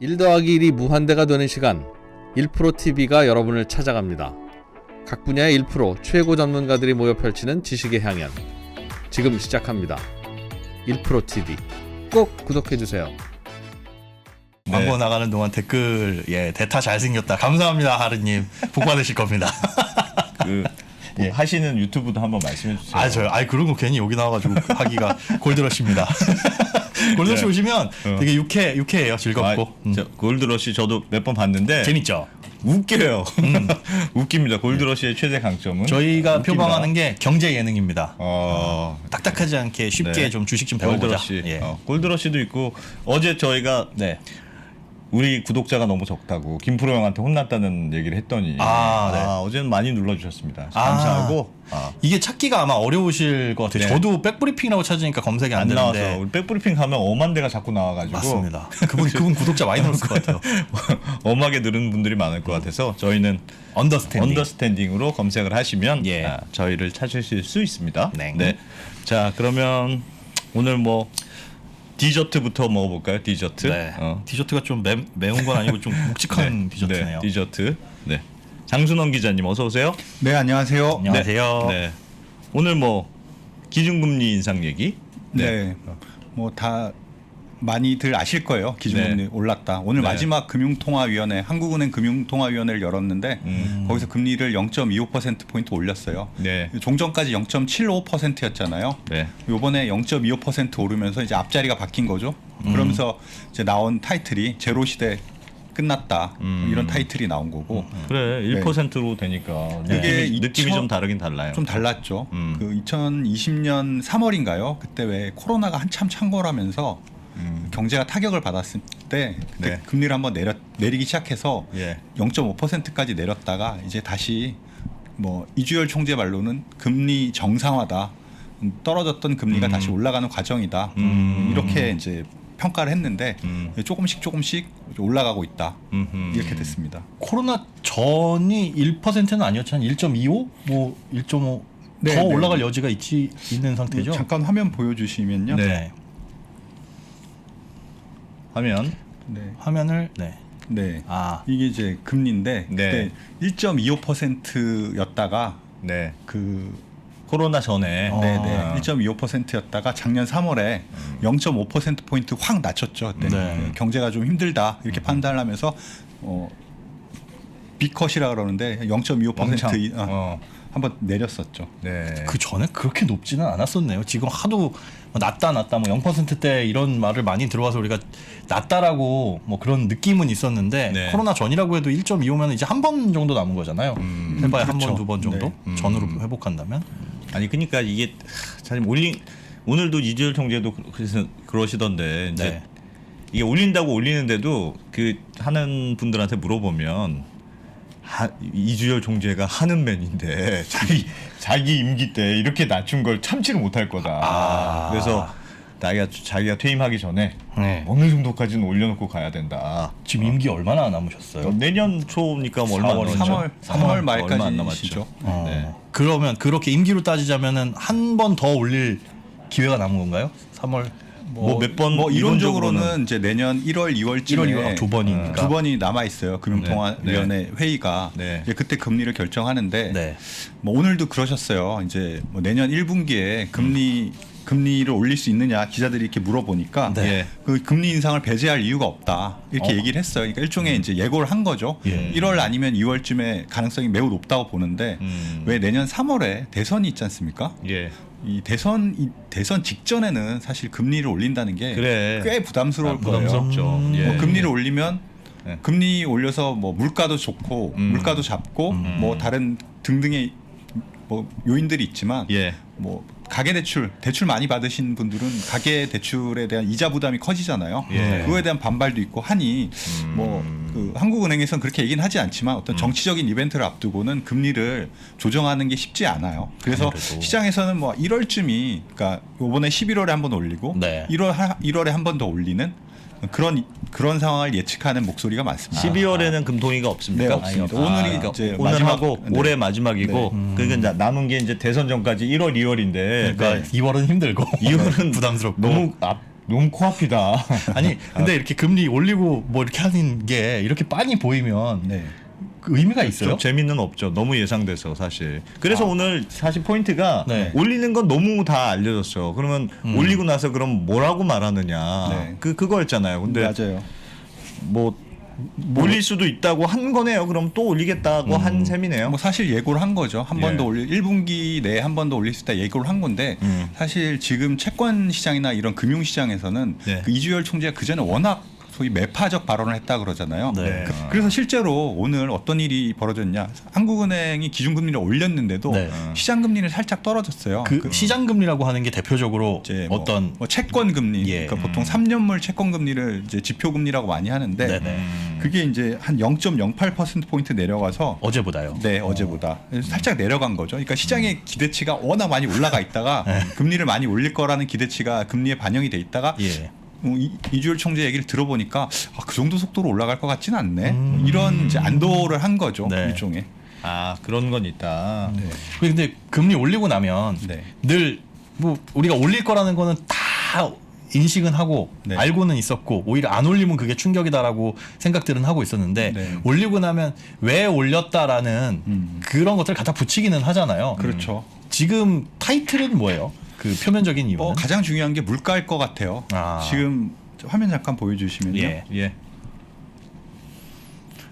1 더하기 1이 무한대가 되는 시간 1프로TV가 여러분을 찾아갑니다. 각 분야의 1프로 최고 전문가들이 모여 펼치는 지식의 향연 지금 시작합니다. 1프로TV 꼭 구독해 주세요. 네. 광고 나가는 동안 댓글 예 대타 잘생겼다 감사합니다 하르님 복 받으실 겁니다 그 예. 하시는 유튜브도 한번 말씀해 주세요. 아 저요 아이 그런 거 괜히 여기 나와가지고 하기가 골드러시입니다 골드러시 네. 오시면 되게 유쾌 유쾌해요 즐겁고 아, 음. 저 골드러시 저도 몇 번 봤는데 재밌죠 웃겨요. 웃깁니다. 골드러시의 최대 강점은 저희가 웃깁니다. 표방하는 게 경제 예능입니다 어, 딱딱하지 않게 쉽게 네. 좀 주식 좀 배워보자 골드러시. 예. 어, 골드러시도 있고 어제 저희가 네. 우리 구독자가 너무 적다고 김프로 형한테 혼났다는 얘기를 했더니 아, 네. 어제는 많이 눌러주셨습니다. 아. 감사하고 아, 이게 찾기가 아마 어려우실 것 같아요 네. 저도 백브리핑이라고 찾으니까 검색이 안, 안 나와서 되는데 우리 백브리핑 가면 엄한 데가 자꾸 나와가지고 맞습니다 그분 그분 구독자 많이 늘었을 것 같아요 엄하게 늘은 분들이 많을 것 같아서 저희는 언더스탠딩 언더스탠딩으로 검색을 하시면 예. 아, 저희를 찾으실 수 있습니다. 네. 자 그러면 오늘 뭐 디저트부터 먹어볼까요? 디저트. 네. 어. 디저트가 좀 매, 매운 건 아니고 좀 묵직한 디저트네요. 네, 디저트. 네. 장순원 기자님 어서 오세요. 네 안녕하세요. 안녕하세요. 네. 네. 오늘 뭐 기준금리 인상 얘기. 네. 뭐다 많이들 아실 거예요. 기준금리 네. 올랐다. 오늘 네. 마지막 금융통화위원회 한국은행 금융통화위원회를 열었는데 음. 거기서 금리를 0.25% 포인트 올렸어요. 네. 종전까지 0.75%였잖아요. 네. 요번에 0.25% 오르면서 이제 앞자리가 바뀐 거죠. 음. 그러면서 이제 나온 타이틀이 제로 시대 끝났다 음. 이런 타이틀이 나온 거고 그래 1%로 되니까 이게 느낌이, 느낌이 2000좀 다르긴 달라요. 좀 달랐죠. 음. 그 2020년 3월인가요? 그때 왜 코로나가 한참 창궐하면서 음. 경제가 타격을 받았을 때 그때 네. 금리를 한번 내려 내리기 시작해서 예. 0.5%까지 내렸다가 이제 다시 뭐 이주열 총재 말로는 금리 정상화다. 음, 떨어졌던 금리가 음. 다시 올라가는 과정이다. 음. 이렇게 이제 평가를 했는데 음. 조금씩 조금씩 올라가고 있다. 음흠. 이렇게 됐습니다. 코로나 전이 1%는 아니었지 한 1.25, 뭐 1.5. 네, 더 네. 올라갈 여지가 있지 있는 상태죠. 잠깐 화면 보여주시면요. 네. 하면 네. 화면을 네. 네. 아, 이게 이제 금리인데 네. 그때 1.25%였다가 네 그 코로나 전에 어. 네네 아. 1.25%였다가 작년 3월에 0.5% 포인트 확 낮췄죠. 그때 네. 경제가 좀 힘들다 이렇게 판단하면서 어 비컷이라 그러는데 0.25% 왕창. 이- 어, 어. 한번 내렸었죠. 네. 그 전에 그렇게 높지는 않았었네요. 지금 하도 뭐 낮다 낮다 뭐 0%대 이런 말을 많이 들어와서 우리가 낮다라고 뭐 그런 느낌은 있었는데 네. 코로나 전이라고 해도 1.25면 이제 한 번 정도 남은 거잖아요. 해봐야 한번 그렇죠. 두번 정도 네. 음. 전으로 회복한다면. 아니 그러니까 이게 사실 올린 오늘도 이주열 총재도 그래서 그러시던데 이제 네. 이게 올린다고 올리는데도 그 하는 분들한테 물어보면 하, 이주열 총재가 하는 맨인데 자기 자기 임기 때 이렇게 낮춘 걸 참지를 못할 거다. 아. 그래서 자기가 자기가 퇴임하기 전에 네. 어느 정도까지는 올려놓고 가야 된다. 지금 임기 얼마나 남으셨어요? 내년 초니까 뭐 얼마 안 4월, 남았죠. 3월 3월 얼마 안 말까지시죠. 남았죠. 어, 네. 그러면 그렇게 임기로 따지자면은 한 번 더 올릴 기회가 남은 건가요? 3월 뭐 몇번 뭐 이론적으로는 이제 내년 1월 2월쯤에 1월, 2월 두 번이니까. 두 번이 남아 있어요. 금융통화위원회 회의가 네. 이제 그때 금리를 결정하는데 네. 뭐 오늘도 그러셨어요. 이제 뭐 내년 1분기에 금리 금리를 올릴 수 있느냐 기자들이 이렇게 물어보니까 네. 그 금리 인상을 배제할 이유가 없다 이렇게 어. 얘기를 했어요. 그러니까 일종의 이제 예고를 한 거죠. 예. 1월 아니면 2월쯤에 가능성이 매우 높다고 보는데 음. 왜 내년 3월에 대선이 있지 않습니까? 예. 이 대선 이 대선 직전에는 사실 금리를 올린다는 게 그래. 꽤 부담스러울 아, 거예요. 부담스럽죠. 음. 예. 뭐 금리를 올리면 네. 금리 올려서 뭐 물가도 좋고 음. 물가도 잡고 음. 뭐 다른 등등의 뭐 요인들이 있지만 예. 뭐 가계 대출 대출 많이 받으신 분들은 가계 대출에 대한 이자 부담이 커지잖아요. 예. 그거에 대한 반발도 있고 하니 음. 뭐 그 한국은행에서는 그렇게 얘기는 하지 않지만 어떤 정치적인 이벤트를 앞두고는 금리를 조정하는 게 쉽지 않아요. 그래서 아무래도. 시장에서는 뭐 1월쯤이 그러니까 이번에 11월에 한번 올리고 네. 1월 하, 1월에 한 번 더 올리는 그런 그런 상황을 예측하는 목소리가 많습니다. 12월에는 금통위가 없습니까? 네, 없습니다. 아, 오늘이 그러니까 이제 오늘하고 마지막- 네. 올해 마지막이고 네. 음. 그러니까 이제 남은 게 이제 대선 전까지 1월, 2월인데 그러니까 2월은 힘들고 2월은 부담스럽고 너무 앞 너무 코앞이다. 아니 근데 이렇게 금리 올리고 뭐 이렇게 하는 게 이렇게 빤히 보이면 네. 그 의미가 있어요? 좀 재미는 없죠. 너무 예상돼서 사실. 그래서 오늘 사실 포인트가 네. 올리는 건 너무 다 알려졌어. 그러면 올리고 나서 그럼 뭐라고 말하느냐. 네. 그 그거였잖아요. 근데 맞아요. 뭐 올릴 수도 있다고 한 거네요. 그럼 또 올리겠다고 한 셈이네요. 뭐 사실 예고를 한 거죠. 한 번 예. 더 올릴 1분기 내에 한 번 더 올릴 수 있다 예고를 한 건데 음. 사실 지금 채권 시장이나 이런 금융 시장에서는 네. 그 이주열 총재가 그 전에 워낙 소위 매파적 발언을 했다 그러잖아요. 네. 그, 래서 실제로 오늘 어떤 일이 벌어졌냐? 한국은행이 기준금리를 올렸는데도 네. 시장 금리는 살짝 떨어졌어요. 그 시장 금리라고 하는 게 대표적으로 이제 뭐, 어떤 뭐 채권 금리, 예. 그러니까 보통 3년물 채권 금리를 이제 지표 금리라고 많이 하는데 네네. 그게 이제 한 0.08% 포인트 내려가서 어제보다요. 네 어제보다 살짝 내려간 거죠. 그러니까 시장의 기대치가 워낙 많이 올라가 있다가 네. 금리를 많이 올릴 거라는 기대치가 금리에 반영이 돼 있다가 예. 어, 이- 이주열 총재 얘기를 들어보니까 아, 그 정도 속도로 올라갈 것 같지는 않네. 음. 이런 이제 안도를 한 거죠 네. 일종의. 아 그런 건 있다. 네. 근데 금리 올리고 나면 네. 늘뭐 우리가 올릴 거라는 거는 다 인식은 하고 네. 알고는 있었고 오히려 안 올리면 그게 충격이다라고 생각들은 하고 있었는데 네. 올리고 나면 왜 올렸다라는 음. 그런 것들 을 갖다 붙이기는 하잖아요. 그렇죠. 지금 타이틀은 뭐예요? 그 표면적인 이유는 뭐 가장 중요한 게 물가일 것 같아요. 아. 지금 화면 잠깐 보여주시면요. 예. 예.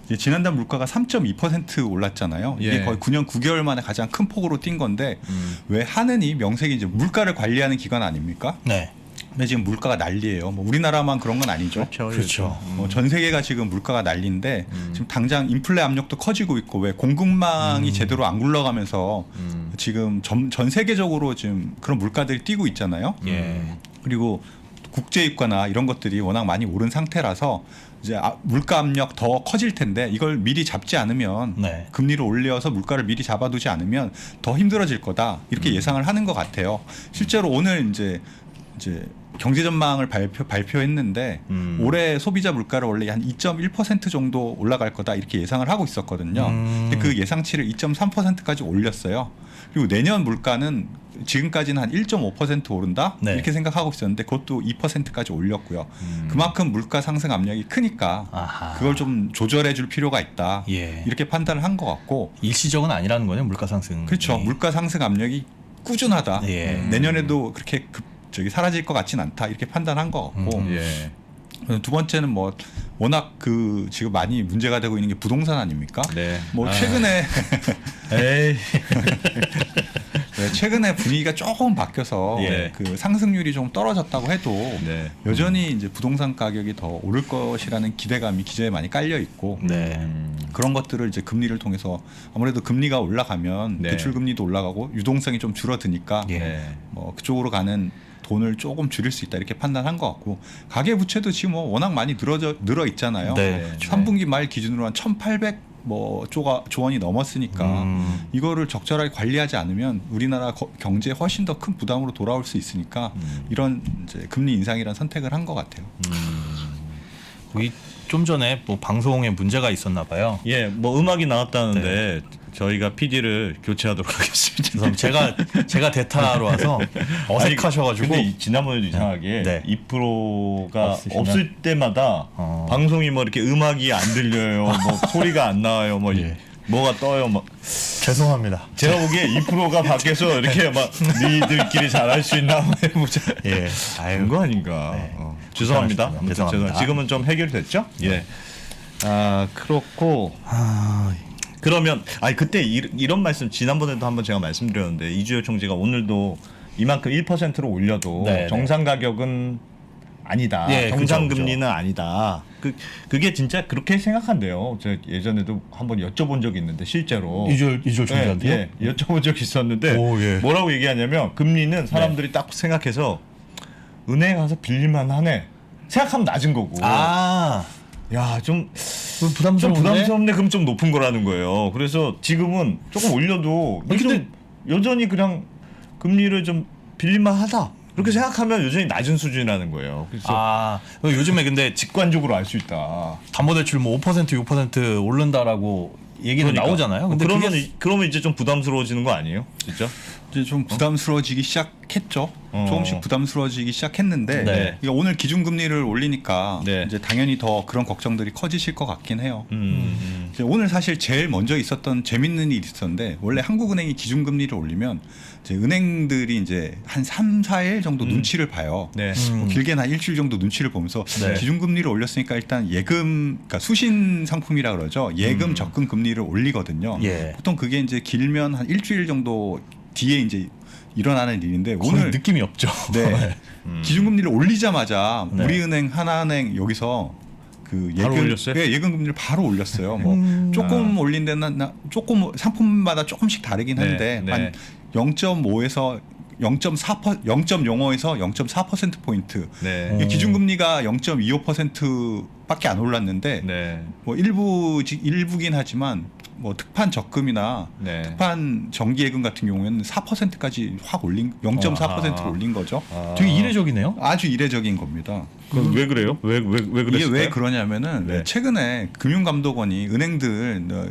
이제 지난달 물가가 3.2% 올랐잖아요. 이게 예. 거의 9년 9개월 만에 가장 큰 폭으로 뛴 건데 음. 왜 하느니 명색이 이제 물가를 관리하는 기관 아닙니까? 네. 근데 지금 물가가 난리예요. 뭐 우리나라만 그런 건 아니죠. 그렇죠. 뭐전 세계가 지금 물가가 난리인데 음. 지금 당장 인플레 압력도 커지고 있고 왜 공급망이 제대로 안 굴러가면서 음. 지금 전, 전 세계적으로 지금 그런 물가들이 뛰고 있잖아요. 예. 그리고 국제 유가나 이런 것들이 워낙 많이 오른 상태라서 이제 아- 물가 압력 더 커질 텐데 이걸 미리 잡지 않으면 네. 금리를 올려서 물가를 미리 잡아두지 않으면 더 힘들어질 거다 음. 이렇게 예상을 하는 것 같아요. 실제로 오늘 이제 이제 경제 전망을 발표 발표했는데 음. 올해 소비자 물가를 원래 한 2.1% 정도 올라갈 거다 이렇게 예상을 하고 있었거든요. 음. 근데 그 예상치를 2.3%까지 올렸어요. 그리고 내년 물가는 지금까지는 한 1.5% 오른다 네. 이렇게 생각하고 있었는데 그것도 2%까지 올렸고요. 그만큼 물가 상승 압력이 크니까 아하. 그걸 좀 조절해 줄 필요가 있다. 예. 이렇게 판단을 한 것 같고 일시적은 아니라는 거네요. 물가 상승. 그렇죠. 네. 물가 상승 압력이 꾸준하다. 예. 내년에도 그렇게 급 저기 사라질 것 같진 않다. 이렇게 판단한 것 같고 음. 예. 두 번째는 뭐 워낙 그 지금 많이 문제가 되고 있는 게 부동산 아닙니까? 네. 뭐 아. 최근에 에이. 네, 최근에 분위기가 조금 바뀌어서 예. 그 상승률이 좀 떨어졌다고 해도 네. 여전히 이제 부동산 가격이 더 오를 것이라는 기대감이 기저에 많이 깔려 있고 네. 음. 그런 것들을 이제 금리를 통해서 아무래도 금리가 올라가면 네. 대출 금리도 올라가고 유동성이 좀 줄어드니까 예. 네. 뭐 그쪽으로 가는 돈을 조금 줄일 수 있다 이렇게 판단한 것 같고 가계 부채도 지금 뭐 워낙 많이 늘어져 늘어 있잖아요. 네. 3분기 말 기준으로 한 1,800 뭐 조가 조원이 넘었으니까 음. 이거를 적절하게 관리하지 않으면 우리나라 거- 경제에 훨씬 더 큰 부담으로 돌아올 수 있으니까 음. 이런 이제 금리 인상이라는 선택을 한 것 같아요. 거기 좀 전에 뭐 방송에 문제가 있었나 봐요. 예, 뭐 음악이 나왔다는데 저희가 PD를 교체하도록 하겠습니다. 그래서 제가 제가 대타로 와서 어색하셔가지고 근데 이- 지난번에도 이상하게 네. 2%가 없으시면? 없을 때마다 어. 방송이 뭐 이렇게 음악이 안 들려요, 뭐 소리가 안 나와요, 뭐 이- 예. 뭐가 떠요, 막 죄송합니다. 제가 보기에 2%가 밖에서 이렇게 막 니들끼리 잘할 수 있나 한번 해보자. 예. 아유. 그런 거 아닌가. 네. 어. 죄송합니다. 아무튼 죄송합니다. 죄송- 지금은 좀 해결됐죠? 예. 아 그렇고 아, 그러면 아니 그때 이, 이런 말씀 지난번에도 한번 제가 말씀드렸는데 이주열 총재가 오늘도 이만큼 1%로 올려도 네, 네. 정상 가격은 아니다. 예, 정상 그죠, 그죠. 금리는 아니다. 그 그게 진짜 그렇게 생각한대요. 제가 예전에도 한번 여쭤본 적이 있는데 실제로 이주열 이주열 총재한테요? 예, 예, 여쭤본 적이 있었는데 오, 예. 뭐라고 얘기하냐면 금리는 사람들이 딱 생각해서 은행 가서 빌릴만 하네. 생각하면 낮은 거고. 아, 야, 좀, 좀 부담스러운데? 부담스럽네. 그럼 좀 높은 거라는 거예요. 그래서 지금은 조금 올려도 아니, 좀 근데- 여전히 그냥 금리를 좀 빌릴만 하다. 그렇게 생각하면 여전히 낮은 수준이라는 거예요. 그래서 아 요즘에 근데 직 직관적으로 알 수 있다. 담보대출 뭐 5% 6% 오른다라고 얘기는 그러니까. 나오잖아요. 근데 그러면 그게 이- 그러면 이제 좀 부담스러워지는 거 아니에요? 진짜? 이제 좀 부담스러워지기 시작했죠. 어. 조금씩 부담스러워지기 시작했는데 네. 그러니까 오늘 기준금리를 올리니까 네. 이제 당연히 더 그런 걱정들이 커지실 것 같긴 해요. 음. 이제 오늘 사실 제일 먼저 있었던 재밌는 일이 있었는데 원래 한국은행이 기준금리를 올리면 이제 은행들이 이제 한 3, 4일 정도 눈치를 봐요. 네. 음. 뭐 길게는 한 일주일 정도 눈치를 보면서 네. 기준금리를 올렸으니까 일단 예금, 그러니까 수신 상품이라 그러죠. 예금 적금 금리를 올리거든요. 예. 보통 그게 이제 길면 한 일주일 정도 뒤에 이제 일어나는 일인데 오늘 느낌이 없죠. 네. 기준금리를 올리자마자 네. 우리은행 하나은행 여기서 그 예금 올렸어요? 네, 예금 금리를 바로 올렸어요. 뭐 음. 조금 올린 데는 나- 조금 상품마다 조금씩 다르긴 네, 한데 네. 한 0.5에서 0.4% 0.05에서 0.4% 포인트. 네. 음. 기준금리가 0.25%밖에 안 올랐는데 네. 뭐 일부 일부긴 하지만 뭐 특판 적금이나 네. 특판 정기예금 같은 경우에는 4%까지 확 올린 0.4%를 아하. 올린 거죠. 아. 되게 이례적이네요. 아주 이례적인 겁니다. 그럼 왜 그래요? 왜 왜왜 이게 그랬을까요? 왜 그러냐면은 네. 최근에 금융감독원이 은행들 어,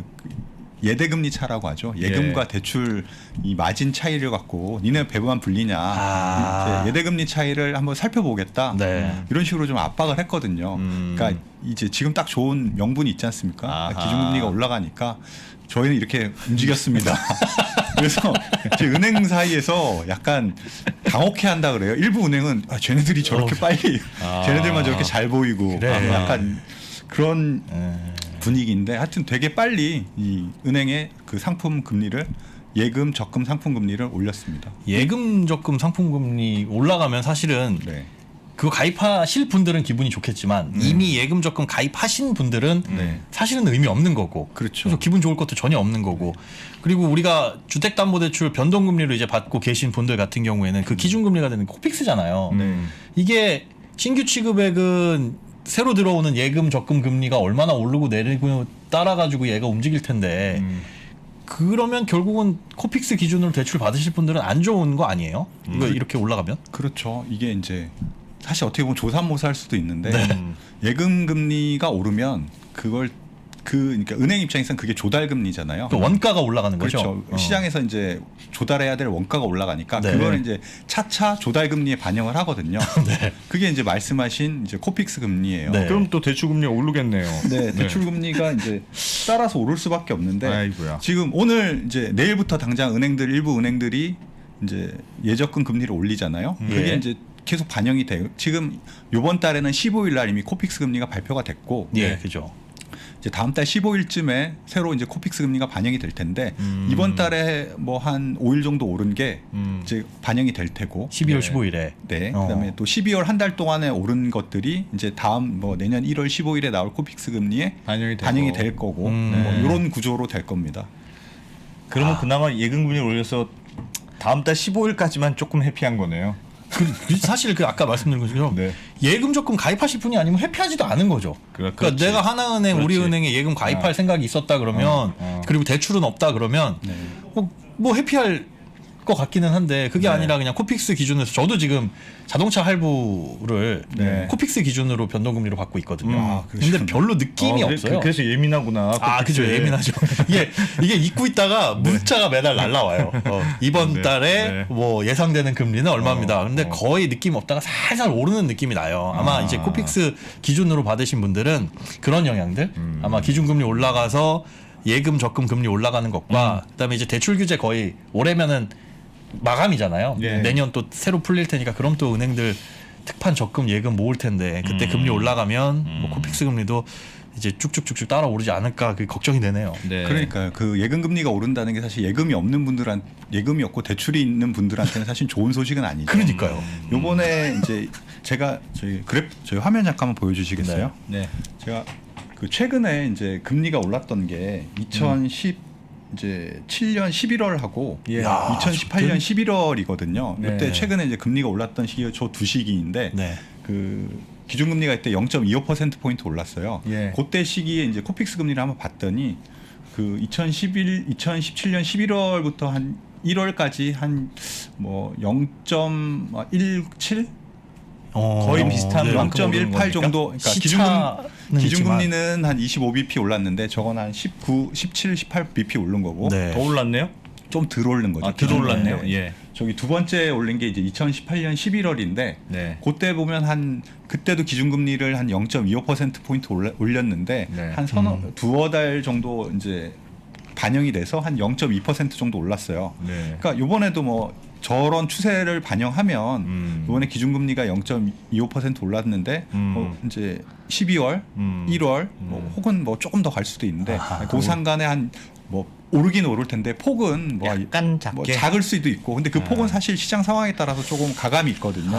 예대금리 차라고 하죠. 예금과 예. 대출 이 마진 차이를 갖고 니네 배부만 불리냐. 아. 예대금리 차이를 한번 살펴보겠다. 네. 이런 식으로 좀 압박을 했거든요. 음. 그러니까 이제 지금 딱 좋은 명분이 있지 않습니까? 아하. 기준금리가 올라가니까 저희는 이렇게 움직였습니다. 그래서 은행 사이에서 약간 당혹해 한다 그래요. 일부 은행은 아, 쟤네들이 저렇게 빨리, 아. 쟤네들만 저렇게 잘 보이고 그래. 아, 약간 그런 예. 분위기인데 하여튼 되게 빨리 이 은행의 그 상품 금리를 예금 적금 상품 금리를 올렸습니다. 예금 적금 상품 금리 올라가면 사실은 네. 그거 가입하실 분들은 기분이 좋겠지만 이미 예금 적금 가입하신 분들은 네. 사실은 의미 없는 거고 그렇죠. 그래서 기분 좋을 것도 전혀 없는 거고 그리고 우리가 주택담보대출 변동금리로 이제 받고 계신 분들 같은 경우에는 그 기준금리가 되는 코픽스잖아요. 음. 이게 신규 취급액은 새로 들어오는 예금 적금 금리가 얼마나 오르고 내리고 따라 가지고 얘가 움직일 텐데 음. 그러면 결국은 코픽스 기준으로 대출 받으실 분들은 안 좋은 거 아니에요? 이거 이렇게 올라가면? 그렇죠. 이게 이제 사실 어떻게 보면 조삼모사할 수도 있는데 음. 예금 금리가 오르면 그걸 그 그러니까 은행 입장에서는 그게 조달 금리잖아요. 그 원가가 올라가는 거죠. 그렇죠. 어. 시장에서 이제 조달해야 될 원가가 올라가니까 네. 그걸 이제 차차 조달 금리에 반영을 하거든요. 네. 그게 이제 말씀하신 이제 코픽스 금리예요. 네. 그럼 또 대출 금리가 오르겠네요. 네, 대출 금리가 이제 따라서 오를 수밖에 없는데 아이고야. 지금 오늘 이제 내일부터 당장 은행들 일부 은행들이 이제 예적금 금리를 올리잖아요. 그게 예. 이제 계속 반영이 돼요. 지금 이번 달에는 15일 날 이미 코픽스 금리가 발표가 됐고 예, 그죠. 이제 다음 달 15일쯤에 새로 이제 코픽스 금리가 반영이 될 텐데 음. 이번 달에 뭐 한 5일 정도 오른 게 음. 이제 반영이 될 테고 12월 네. 15일에. 네. 어. 그다음에 또 12월 한 달 동안에 오른 것들이 이제 다음 뭐 내년 1월 15일에 나올 코픽스 금리에 반영이. 반영이 될 거고 음. 뭐 네. 이런 구조로 될 겁니다. 그러면 아. 그나마 예금 금리를 올려서 다음 달 15일까지만 조금 해피한 거네요. 그, 사실 그 아까 말씀드린 것처럼 네. 예금 적금 가입하실 분이 아니면 회피하지도 않은 거죠. 그래, 그러니까 그렇지. 내가 하나은행, 그렇지. 우리은행에 예금 가입할 어. 생각이 있었다 그러면 어, 어. 그리고 대출은 없다 그러면 네. 뭐, 뭐 회피할 것 같기는 한데 그게 네. 아니라 그냥 코픽스 기준에서 저도 지금 자동차 할부를 네. 코픽스 기준으로 변동금리로 받고 있거든요. 음. 아, 근데 그러시구나. 별로 느낌이 어, 그래- 없어요. 그래서 예민하구나. 아, 그죠. 예민하죠. 이게, 이게 잊고 있다가 문자가 매달 날라와요. 어, 이번 네, 달에 네. 뭐 예상되는 금리는 얼마입니다. 어, 근데 어. 거의 느낌 없다가 살살 오르는 느낌이 나요. 아마 아. 이제 코픽스 기준으로 받으신 분들은 그런 영향들 음. 아마 기준금리 올라가서 예금 적금 금리 올라가는 것과 음. 그다음에 이제 대출 규제 거의 올해면은 마감이잖아요. 예. 내년 또 새로 풀릴 테니까 그럼 또 은행들 특판 적금 예금 모을 텐데 그때 음. 금리 올라가면 뭐 음. 코픽스 금리도 이제 쭉쭉쭉쭉 따라 오르지 않을까 그 걱정이 되네요. 네. 그러니까요. 그 예금 금리가 오른다는 게 사실 예금이 없는 분들한 예금이 없고 대출이 있는 분들한테는 사실 좋은 소식은 아니죠. 그러니까요. 요번에 이제 제가 저희 그래프 저희 화면 잠깐만 보여주시겠어요? 네. 제가 그 최근에 이제 금리가 올랐던 게 2010 이제 7년 11월 하고 예. 야, 2018년 11월이거든요. 네. 이때 최근에 이제 금리가 올랐던 시기가 저 두 시기인데 네. 그 기준금리가 이때 0.25% 포인트 올랐어요. 예. 그때 시기에 이제 코픽스 금리를 한번 봤더니 그 2011, 2017년 11월부터 한 1월까지 한 뭐 0.17, 어, 거의 비슷한 네. 만큼 오르는 0.18 겁니까? 정도 그러니까 시차는 기준금, 기준금리는 한 25bp 올랐는데 저건 한 19, 17, 18bp 오른 거고 네. 더 올랐네요? 좀 덜 오른 거죠. 아, 덜 올랐네요. 네. 예. 저기 두 번째 올린 게 이제 2018년 11월인데 네. 그때 보면 한 그때도 기준금리를 한 0.25% 포인트 올렸는데 네. 한 서너 두어 달 정도 이제 반영이 돼서 한 0.2% 정도 올랐어요. 네. 그러니까 이번에도 뭐 저런 추세를 반영하면 음. 이번에 기준금리가 0.25% 올랐는데 음. 뭐 이제 12월, 음. 1월 뭐 혹은 뭐 조금 더 갈 수도 있는데 아하. 그 상간에 한뭐 오르긴 오를 텐데 폭은 뭐, 약간 작게. 뭐 작을 수도 있고 근데 그 폭은 사실 시장 상황에 따라서 조금 가감이 있거든요.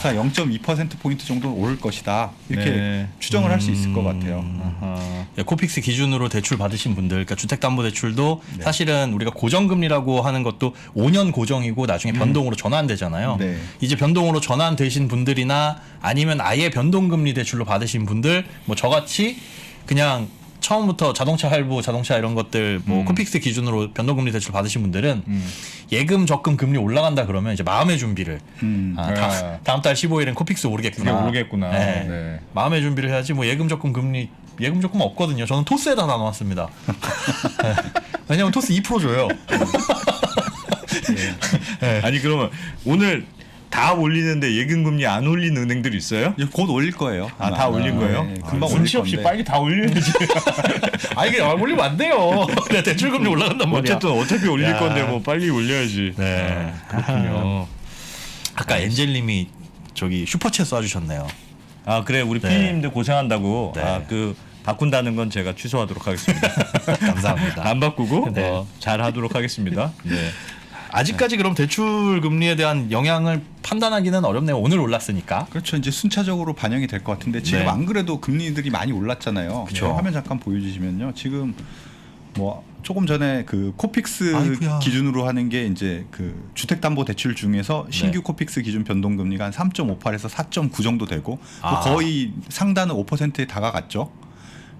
그래서 0.2% 포인트 정도는 오를 것이다 이렇게 네. 추정을 할 수 있을 것 같아요. 아하. 예, 코픽스 기준으로 대출 받으신 분들, 그러니까 주택담보대출도 네. 사실은 우리가 고정금리라고 하는 것도 5년 고정이고 나중에 변동으로 전환되잖아요. 음. 네. 이제 변동으로 전환되신 분들이나 아니면 아예 변동금리 대출로 받으신 분들, 뭐 저같이 그냥 처음부터 자동차 할부, 자동차 이런 것들 뭐 음. 코픽스 기준으로 변동금리 대출 받으신 분들은 예금 적금 금리 올라간다 그러면 이제 마음의 준비를 음. 아, 네. 다, 다음 달 15일엔 코픽스 오르겠구나. 오르겠구나. 네. 네. 마음의 준비를 해야지 뭐 예금 적금 금리 예금 적금 없거든요. 저는 토스에다 나눠왔습니다. 네. 왜냐면 토스 2% 줘요. 아니 그러면 오늘 다 올리는데 예금금리 안 올리는 은행들 있어요? 이제 곧 올릴 거예요. 아, 아마. 다 올린 거예요? 네, 금방 아, 올릴 눈치 없이 건데. 빨리 다 올려야지. 아 이게 올리면 안 돼요. 내 대출 금리 올라간단 말이야. 어쨌든 어차피 올릴 야. 건데 뭐 빨리 올려야지. 네. 아, 그렇군요. 아까 엔젤님이 저기 슈퍼챗 쏴주셨네요. 아 그래 우리 네. 피디님들 고생한다고 네. 아 그 바꾼다는 건 제가 취소하도록 하겠습니다. 감사합니다. 안 바꾸고 네. 어, 잘 하도록 하겠습니다. 네. 아직까지 그럼 대출 금리에 대한 영향을 판단하기는 어렵네요. 오늘 올랐으니까. 그렇죠. 이제 순차적으로 반영이 될 것 같은데 지금 네. 안 그래도 금리들이 많이 올랐잖아요. 그쵸. 화면 잠깐 보여주시면요. 지금 뭐 조금 전에 그 코픽스 아이고야. 기준으로 하는 게 이제 그 주택담보대출 중에서 신규 네. 코픽스 기준 변동금리가 한 3.58에서 4.9 정도 되고 또 아. 거의 상단은 5%에 다가갔죠.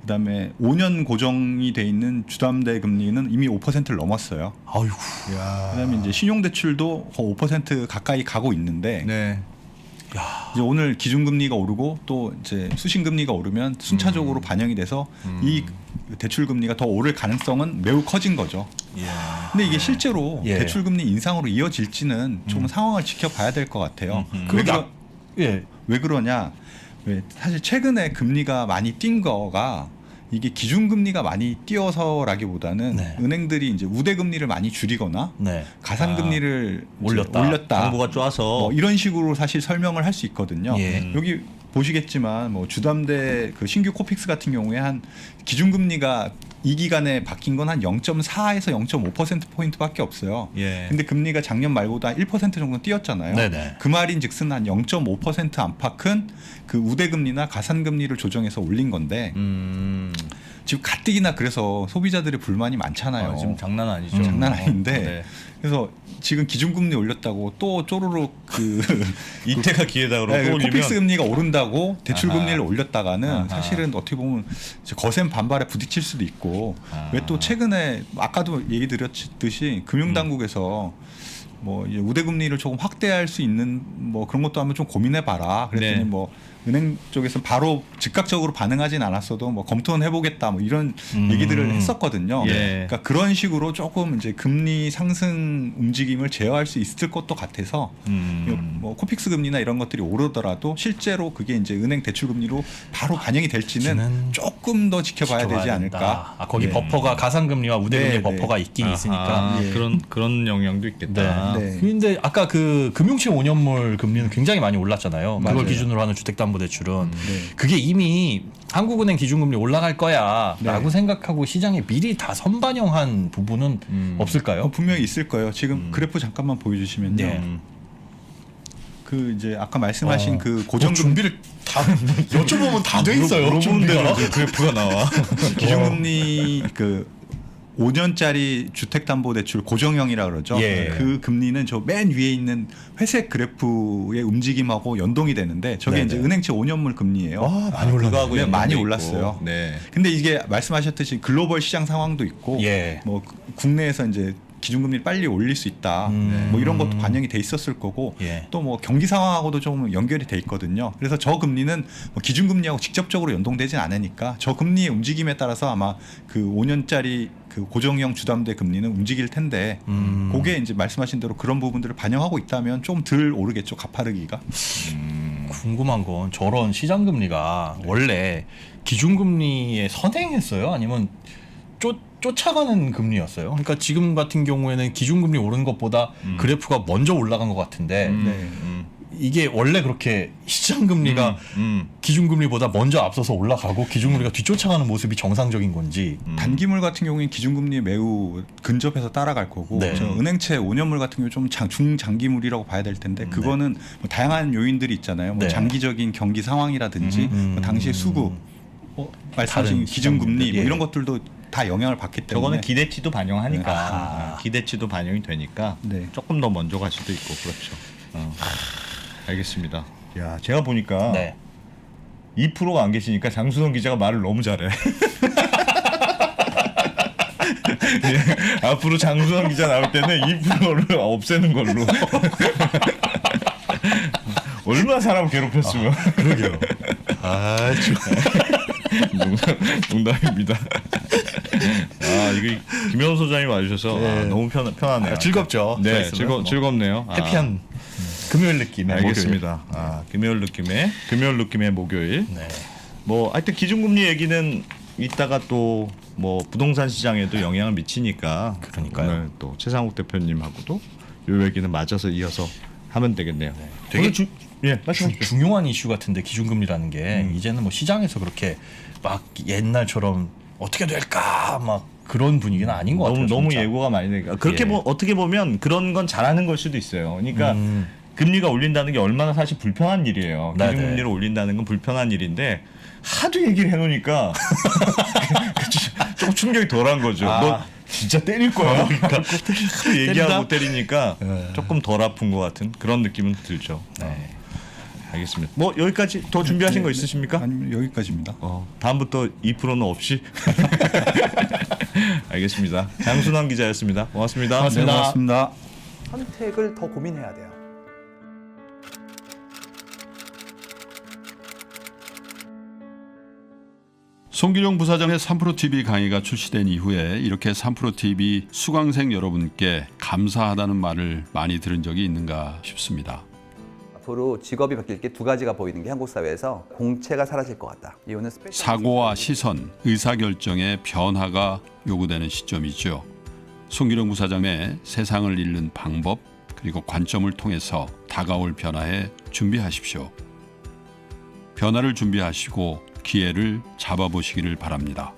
그다음에 5년 고정이 돼 있는 주담대 금리는 이미 5%를 넘었어요. 아이고. 그다음에 이제 신용대출도 거의 5% 가까이 가고 있는데 네. 이제 오늘 기준금리가 오르고 또 이제 수신금리가 오르면 순차적으로 반영이 돼서 이 대출금리가 더 오를 가능성은 매우 커진 거죠. 근데 이게 실제로 예. 대출금리 인상으로 이어질지는 좀 상황을 지켜봐야 될 것 같아요. 음. 왜, 그게 그러, 아- 예. 왜 그러냐? 왜 사실 최근에 금리가 많이 뛴 거가 이게 기준금리가 많이 뛰어서라기보다는 네. 은행들이 이제 우대금리를 많이 줄이거나 네. 가산금리를 이제 올렸다. 올렸다. 정부가 쪼아서 뭐 이런 식으로 사실 설명을 할 수 있거든요. 예. 여기 보시겠지만 뭐 주담대 그 신규 코픽스 같은 경우에 한 기준금리가 이 기간에 바뀐 건 한 0.4에서 0.5% 포인트밖에 없어요. 예. 근데 금리가 작년 말보다 1% 정도 뛰었잖아요. 네네. 그 말인 즉슨 한 0.5% 안팎은 그 우대금리나 가산금리를 조정해서 올린 건데 음. 지금 가뜩이나 그래서 소비자들의 불만이 많잖아요. 아, 지금 장난 아니죠. 음, 장난 어, 아닌데 네. 그래서 지금 기준금리 올렸다고 또 쪼르륵 그 이때가 기회다 그러고 네, 올리면 코픽스 금리가 오른다고 대출 아하. 금리를 올렸다가는 아하. 사실은 어떻게 보면 거센 반발에 부딪힐 수도 있고 아. 왜또 최근에 아까도 얘기 드렸듯이 금융당국에서 뭐 이제 우대 금리를 조금 확대할 수 있는 뭐 그런 것도 한번 좀 고민해 봐라 그랬더니 네. 뭐 은행 쪽에서 바로 즉각적으로 반응하진 않았어도 뭐 검토는 해보겠다 뭐 이런 음. 얘기들을 했었거든요. 예. 그러니까 그런 식으로 조금 이제 금리 상승 움직임을 제어할 수 있을 것도 같아서 음. 뭐 코픽스 금리나 이런 것들이 오르더라도 실제로 그게 이제 은행 대출 금리로 바로 반영이 될지는 지는 조금 더 지켜봐야, 되지. 않을까. 아, 거기 네. 버퍼가 가산금리와 우대금리 네, 네. 버퍼가 있긴 아하, 있으니까. 예. 그런 그런 영향도 있겠다. 네. 근데 아까 그 금융채 5년물 금리는 굉장히 많이 올랐잖아요. 그걸 맞아요. 기준으로 하는 주택담보대출은 네. 그게 이미 한국은행 기준금리 올라갈 거야라고 네. 생각하고 시장에 미리 다 선반영한 부분은 음. 없을까요? 어, 분명히 있을 거예요. 지금 그래프 잠깐만 보여주시면요. 네. 음. 그 이제 아까 말씀하신 어. 그 고정 금 준비를 다 여쭤보면 다 돼 있어요. 물어보는 대로. 이제 그래프가 나와. 기준금리 그 5년짜리 주택담보대출 고정형이라 그러죠. 예. 그 금리는 저 맨 위에 있는 회색 그래프의 움직임하고 연동이 되는데 저게 네네. 이제 은행채 5년물 금리예요. 와 많이 올랐네. 네, 많이 올랐어요. 네. 근데 이게 말씀하셨듯이 글로벌 시장 상황도 있고 예. 뭐 국내에서 이제 기준금리를 빨리 올릴 수 있다. 음. 뭐 이런 것도 반영이 돼 있었을 거고 예. 또 뭐 경기 상황하고도 좀 연결이 돼 있거든요. 그래서 저 금리는 뭐 기준금리하고 직접적으로 연동되진 않으니까 저 금리의 움직임에 따라서 아마 그 5년짜리 그 고정형 주담대 금리는 움직일 텐데 음. 그게 이제 말씀하신 대로 그런 부분들을 반영하고 있다면 좀 덜 오르겠죠 가파르기가. 궁금한 건 저런 시장 금리가 원래 기준금리에 선행했어요? 아니면 쫓, 쫓아가는 금리였어요? 그러니까 지금 같은 경우에는 기준금리 오른 것보다 그래프가 먼저 올라간 것 같은데 음, 네. 음, 이게 원래 그렇게 시장 금리가 음. 기준금리보다 먼저 앞서서 올라가고 기준금리가 뒤쫓아가는 모습이 정상적인 건지 음. 단기물 같은 경우에는 기준금리에 매우 근접해서 따라갈 거고 네. 저 은행채 5년물 같은 경우 좀 장, 중장기물이라고 봐야 될 텐데 그거는 뭐 다양한 요인들이 있잖아요. 뭐 네. 장기적인 경기 상황이라든지 음. 뭐 당시의 수급, 어, 말씀하신 기준금리 뭐 예. 이런 것들도 다 영향을 받기 때문에 저거는 기대치도 반영하니까 네. 아, 기대치도 반영이 되니까 네. 조금 더 먼저 갈 수도 있고 그렇죠. 어. 알겠습니다. 야 제가 보니까 네. 2%가 안 계시니까 장수성 기자가 말을 너무 잘해. 예, 앞으로 장수성 기자 나올 때는 2%를 없애는 걸로. 얼마나 사람 괴롭혔으면. 그러게요. 아, 농담, 농담입니다. 아 이거 김현우 소장님 와주셔서 네. 아, 너무 편, 편하네요. 아, 즐겁죠. 네, 즐거, 뭐. 즐겁네요. 아, 해피한 금요일 느낌의 알겠습니다. 아, 금요일 느낌의 금요일 느낌의 목요일. 목요일. 네. 뭐 하여튼 기준금리 얘기는 이따가 또 뭐 부동산 시장에도 영향을 미치니까 그러니까요. 오늘 또 최상욱 대표님하고도 요 얘기는 맞아서 이어서 하면 되겠네요. 되게 오늘 주, 예, 주, 말씀하십시오. 중요한 이슈 같은데 기준금리라는 게 음. 이제는 뭐 시장에서 그렇게 막 옛날처럼 어떻게 될까 막 그런 분위기는 아닌 것 너무 같아요. 너무 진짜. 예고가 많이 되니까 그렇게 예. 뭐 어떻게 보면 그런 건 잘하는 걸 수도 있어요. 그러니까 음. 금리가 올린다는 게 얼마나 사실 불편한 일이에요. 네네. 기준금리를 올린다는 건 불편한 일인데 하도 얘기를 해놓으니까 조금 충격이 덜한 거죠. 아. 너 진짜 때릴 거야. 그러니까 하도? 얘기하고 때리니까 네. 조금 덜 아픈 것 같은 그런 느낌은 들죠. 네. 알겠습니다. 뭐 여기까지 더 준비하신 거 네, 있으십니까? 아니면 여기까지입니다. 어, 다음부터 2%는 없이. 알겠습니다. 장순환 기자였습니다. 고맙습니다. 고맙습니다. 네, 고맙습니다. 선택을 더 고민해야 돼요. 송기룡 부사장의 3프로TV 강의가 출시된 이후에 이렇게 3프로TV 수강생 여러분께 감사하다는 말을 많이 들은 적이 있는가 싶습니다. 앞으로 직업이 바뀔 게 두 가지가 보이는 게 한국 사회에서 공채가 사라질 것 같다. 스페셜 사고와 시선, 의사결정의 변화가 요구되는 시점이죠. 송기룡 부사장의 세상을 읽는 방법 그리고 관점을 통해서 다가올 변화에 준비하십시오. 변화를 준비하시고 기회를 잡아보시기를 바랍니다.